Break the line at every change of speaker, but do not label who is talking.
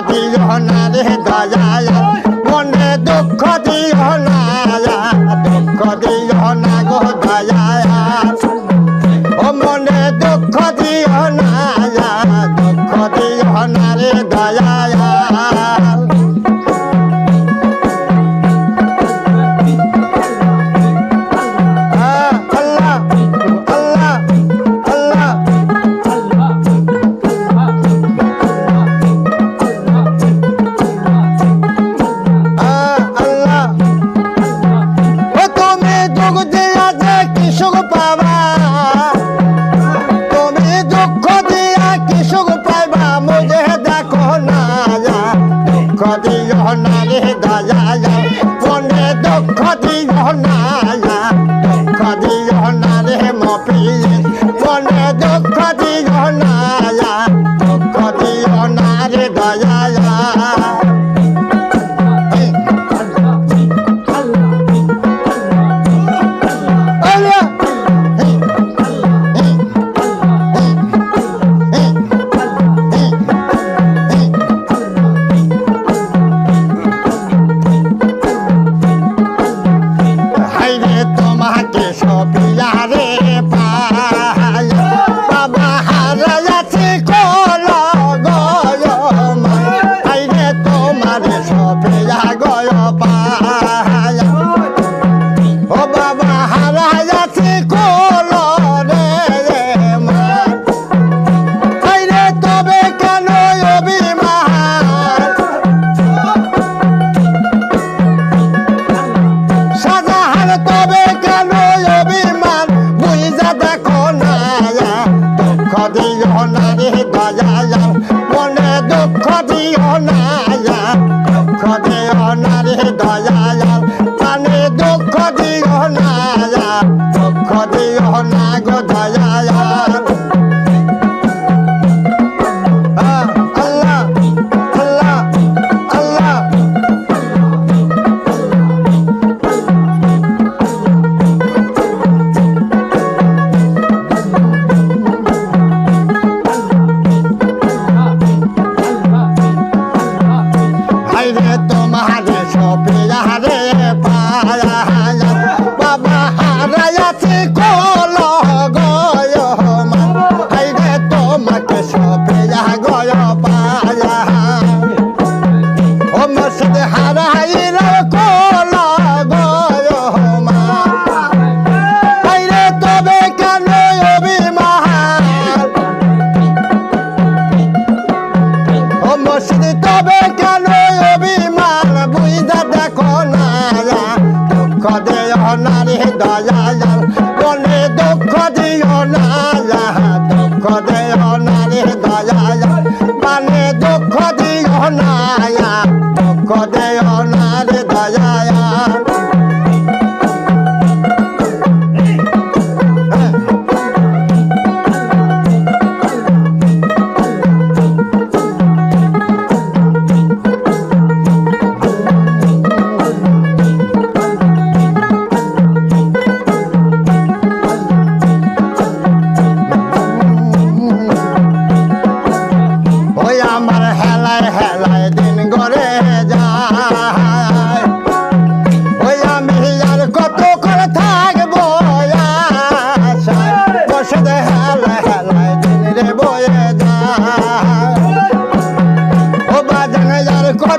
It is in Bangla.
দিও না রে দয়াল মনে দুঃখ দিও না দুঃখ দিও না গো দয়াল দুঃখ দিও না রে মপিয়ে মনে দুঃখ দিও না দুঃখ দিও না রে দয়া অনায়া দুঃখ দিও না রে দয়াল প্রাণে দুঃখ দিও না গো দয়াল Allah. দুঃখ দেয় না রে দয়া মানে দুঃখ দিও না দুঃখ দেয় না রে দয়া।